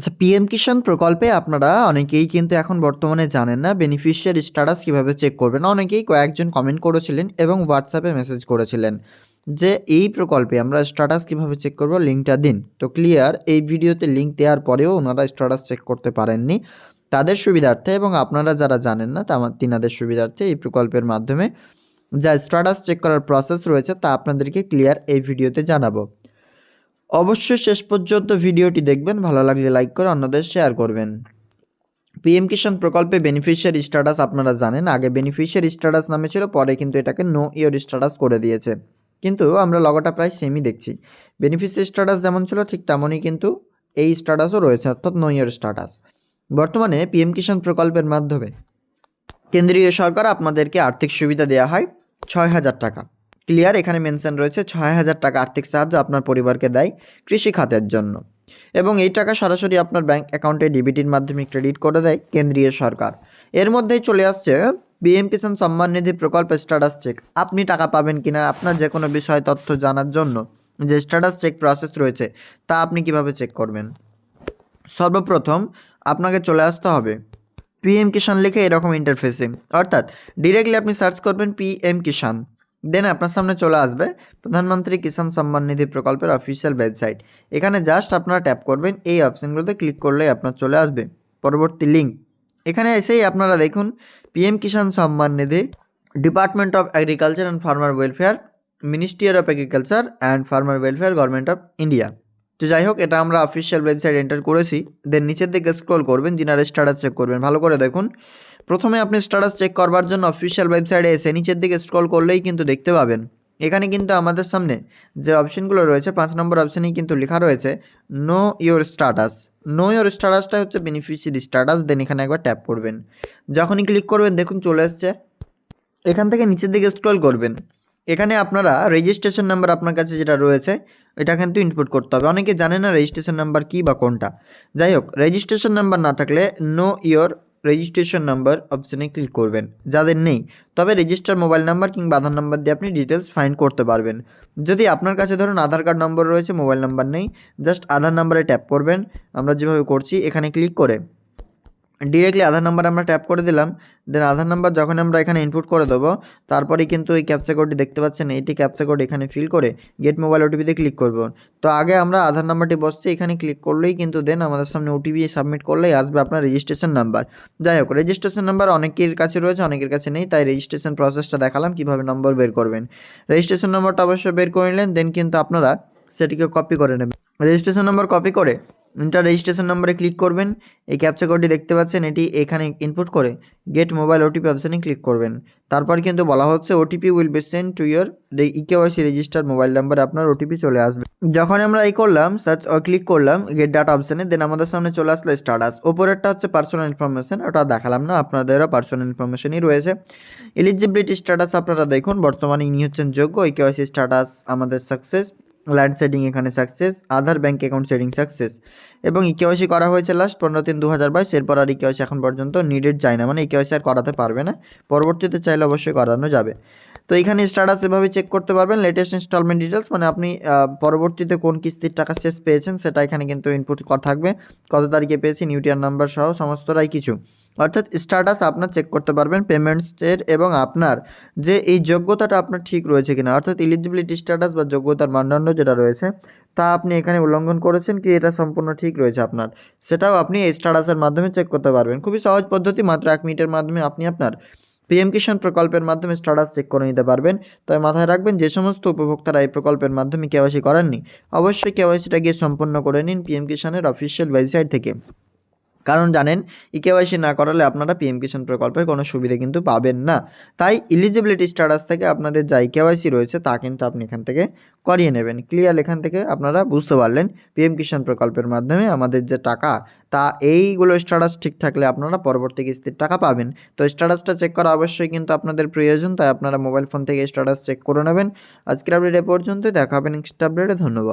আচ্ছা পিএম কিষাণ প্রকল্পে আপনারা অনেকেই কিন্তু এখন বর্তমানে জানেন না বেনিফিশিয়ারি স্ট্যাটাস কীভাবে চেক করবেন। অনেকেই কয়েকজন কমেন্ট করেছিলেন এবং হোয়াটসঅ্যাপে মেসেজ করেছিলেন যে, এই প্রকল্পে আমরা স্ট্যাটাস কীভাবে চেক করব? লিঙ্কটা দিন। তো ক্লিয়ার এই ভিডিওতে লিঙ্ক দেওয়ার পরেও ওনারা স্ট্যাটাস চেক করতে পারেননি তাদের সুবিধার্থে এবং আপনারা যারা জানেন না তা তিনাদের সুবিধার্থে এই প্রকল্পের মাধ্যমে যা স্ট্যাটাস চেক করার প্রসেস রয়েছে তা আপনাদেরকে ক্লিয়ার এই ভিডিওতে জানাব। অবশ্যই শেষ পর্যন্ত ভিডিওটি দেখবেন, ভালো লাগলে লাইক করে অন্যদের শেয়ার করবেন। পিএম কিষাণ প্রকল্পে বেনিফিশিয়ারি স্ট্যাটাস আপনারা জানেন, আগে বেনিফিশিয়ারি স্ট্যাটাস নামে ছিল, পরে কিন্তু এটাকে নো ইয়ার স্ট্যাটাস করে দিয়েছে। কিন্তু আমরা লগটা প্রায় সেমই দেখছি। বেনিফিশিয়ারি স্ট্যাটাস যেমন ছিল, ঠিক তেমনই কিন্তু এই স্ট্যাটাসও রয়েছে, অর্থাৎ নো ইয়ার স্ট্যাটাস বর্তমানে পিএম কিষাণ প্রকল্পের মাধ্যমে কেন্দ্রীয় সরকার আপনাদেরকে আর্থিক সুবিধা দেওয়া হয় ছয় হাজার টাকা। ক্লিয়ার এখানে মেনশন রয়েছে ছয় হাজার টাকা আর্থিক সাহায্য আপনার পরিবারকে দেয় কৃষি খাতের জন্য। এবং এই টাকা সরাসরি আপনার ব্যাংক অ্যাকাউন্টে ডিবিটির মাধ্যমে ক্রেডিট করে দেয় কেন্দ্রীয় সরকার। এর মধ্যেই চলে আসছে পিএম কিষাণ সম্মান নিধি প্রকল্প স্ট্যাটাস চেক আপনি টাকা পাবেন কিনা আপনার যে কোনো বিষয় তথ্য জানার জন্য যে স্ট্যাটাস চেক প্রসেস রয়েছে, তা আপনি কীভাবে চেক করবেন? সর্বপ্রথম আপনাকে চলে আসতে হবে পিএম কিষাণ লিখে এরকম ইন্টারফেসে অর্থাৎ ডিরেক্টলি আপনি সার্চ করবেন পিএম কিষাণ দেন আপনার সামনে চলে আসবে প্রধানমন্ত্রী কিষাণ সম্মান নিধি প্রকল্পের অফিসিয়াল ওয়েবসাইট এখানে জাস্ট আপনারা ট্যাপ করবেন, এই অপশানগুলোতে ক্লিক করলে আপনার চলে আসবে। পরবর্তী লিঙ্ক এখানে এসেই আপনারা দেখুন PM Kisan Samman Nidhi department of agriculture and farmer welfare ministry of agriculture and farmer welfare government of India তো যাই হোক, এটা আমরা অফিসিয়াল ওয়েবসাইট এন্টার করেছি। দেন নিচের দিকে স্ক্রল করবেন যিনারা স্ট্যাটাস চেক করবেন। ভালো করে দেখুন। প্রথমে আপনি স্ট্যাটাস চেক করবার জন্য অফিসিয়াল ওয়েবসাইটে এসে নিচের দিকে স্ক্রল করলেই কিন্তু দেখতে পাবেন। এখানে কিন্তু আমাদের সামনে যে অপশনগুলো রয়েছে, পাঁচ নম্বর অপশানেই কিন্তু লেখা রয়েছে know your status know your স্ট্যাটাসটা হচ্ছে বেনিফিশিয়ারি স্ট্যাটাস দেন এখানে একবার ট্যাপ করবেন। যখনই ক্লিক করবেন, দেখুন চলে এসছে। এখান থেকে নিচের দিকে স্ক্রল করবেন। এখানে আপনারা রেজিস্ট্রেশন নাম্বার আপনার কাছে যেটা রয়েছে এটা কিন্তু ইনপুট করতে হবে। অনেকে জানে না রেজিস্ট্রেশন নাম্বার কী বা কোনটা। যাই হোক রেজিস্ট্রেশন নাম্বার না থাকলে নো ইয়োর রেজিস্ট্রেশন নাম্বার অপশানে ক্লিক করবেন। যাদের নেই, তবে রেজিস্টার মোবাইল নাম্বার কিংবা আধার নাম্বার দিয়ে আপনি ডিটেলস ফাইন্ড করতে পারবেন। যদি আপনার কাছে ধরুন আধার কার্ড নম্বর রয়েছে মোবাইল নাম্বার নেই জাস্ট আধার নাম্বারে ট্যাপ করবেন। আমরা যেভাবে করছি, এখানে ক্লিক করে ডিরেক্টলি আধার নাম্বার আমরা ট্যাপ করে দিলাম দেন আধার নাম্বার যখন আমরা এখানে ইনপুট করে দেবো, তারপরেই কিন্তু এই ক্যাপচা কোডটি দেখতে পাচ্ছেন, এইটি ক্যাপচা কোড এখানে ফিল করে গেট মোবাইল ওটিপিতে ক্লিক করব। তো আগে আমরা আধার নাম্বারটি বসছি, এখানে ক্লিক করলেই কিন্তু দেন আমাদের সামনে ওটিপি সাবমিট করলেই আসবে আপনার রেজিস্ট্রেশন নাম্বার যাই হোক রেজিস্ট্রেশন নাম্বার অনেকের কাছে রয়েছে, অনেকের কাছে নেই, তাই রেজিস্ট্রেশন প্রসেসটা দেখালাম, কীভাবে নম্বর বের করবেন। রেজিস্ট্রেশন নম্বরটা অবশ্যই বের করে নিলেন দেন কিন্তু আপনারা সেটিকে কপি করে নেবেন। রেজিস্ট্রেশন নাম্বার কপি করে ইন্টার রেজিস্ট্রেশন নাম্বারে ক্লিক করবেন। এই ক্যাপচা কোডটি দেখতে পাচ্ছেন, এটি এখানে ইনপুট করে। গেট মোবাইল ওটিপি অপশানে ক্লিক করবেন। তারপর কিন্তু বলা হচ্ছে OTP will be send to your eKYC register mobile নাম্বারে আপনার ওটিপি চলে আসবে। যখন আমরা এই করলাম সার্চ ক্লিক করলাম গেট ডাটা অপশানে দেন আমাদের সামনে চলে আসলো স্টাটাস ওপরেরটা হচ্ছে পার্সোনাল ইনফরমেশন ওটা দেখালাম না, আপনাদেরও পার্সোনাল ইনফরমেশনই রয়েছে। এলিজিবিলিটি স্ট্যাটাস আপনারা দেখুন, বর্তমানে ইনি হচ্ছেন যোগ্য ইকেওয়াইসি স্ট্যাটাস আমাদের সাকসেস ল্যান্ড সেটিং এখানে success Aadhaar bank account seeding success এবং ইকেওয়াইসি করা হয়েছে লাস্ট পনেরো তিন দু হাজার বাইশ, এরপর আর ইকেওয়াইসি এখন পর্যন্ত নিডেড যায় না। মানে ইকেওয়াইসি আর করাতে পারবে না। পরবর্তীতে চাইলে অবশ্যই করানো যাবে। তো এখানে স্ট্যাটাস এভাবে চেক করতে পারবেন। লেটেস্ট ইনস্টলমেন্ট ডিটেলস মানে আপনি পরবর্তীতে কোন কিস্তির টাকা শেষ পেয়েছেন, সেটা এখানে কিন্তু ইনপুট থাকবে। কত তারিখে পেয়েছেন ইউটিআর নাম্বার সহ সমস্তটাই কিছু। অর্থাৎ স্ট্যাটাস আপনার চেক করতে পারবেন পেমেন্টসের এবং আপনার যে এই যোগ্যতাটা আপনার ঠিক রয়েছে কিনা, অর্থাৎ ইলিজিবিলিটি স্ট্যাটাস বা যোগ্যতার মানদণ্ড যেটা রয়েছে, তা আপনি এখানে উল্লঙ্ঘন করেছেন কি এটা সম্পূর্ণ ঠিক রয়েছে আপনার। সেটাও আপনি এই স্ট্যাটাসের মাধ্যমে চেক করতে পারবেন। খুবই সহজ পদ্ধতি, মাত্র এক মিনিটের মাধ্যমে আপনি আপনার পিএম কিষাণ প্রকল্পের মাধ্যমে স্ট্যাটাস চেক করে নিতে পারবেন। তবে মাথায় রাখবেন যে সমস্ত উপভোক্তারা এই প্রকল্পের মাধ্যমে কেওয়াইসি করেননি, অবশ্যই কেওয়াইসিটা গিয়ে সম্পন্ন করে নিন পিএম কিষাণের অফিসিয়াল ওয়েবসাইট থেকে। কারণ জানেন ইকেওয়াইসি না করালে আপনারা পিএম কিষাণ প্রকল্পের কোনো সুবিধা কিন্তু পাবেন না। তাই ইলিজিবিলিটি স্ট্যাটাস থেকে আপনাদের যা ইকেওয়াইসি রয়েছে, তা কিন্তু আপনি এখান থেকে করিয়ে নেবেন। ক্লিয়ার এখান থেকে আপনারা বুঝতে পারলেন পিএম কিষাণ প্রকল্পের মাধ্যমে আমাদের যে টাকা, তা এইগুলো স্ট্যাটাস ঠিক থাকলে আপনারা পরবর্তী কিস্তির টাকা পাবেন। তো স্ট্যাটাসটা চেক করা অবশ্যই কিন্তু আপনাদের প্রয়োজন, তাই আপনারা মোবাইল ফোন থেকে স্ট্যাটাস চেক করে নেবেন। আজকের আপডেট এ পর্যন্তই, দেখা হবে নেক্সট আপডেটে ধন্যবাদ।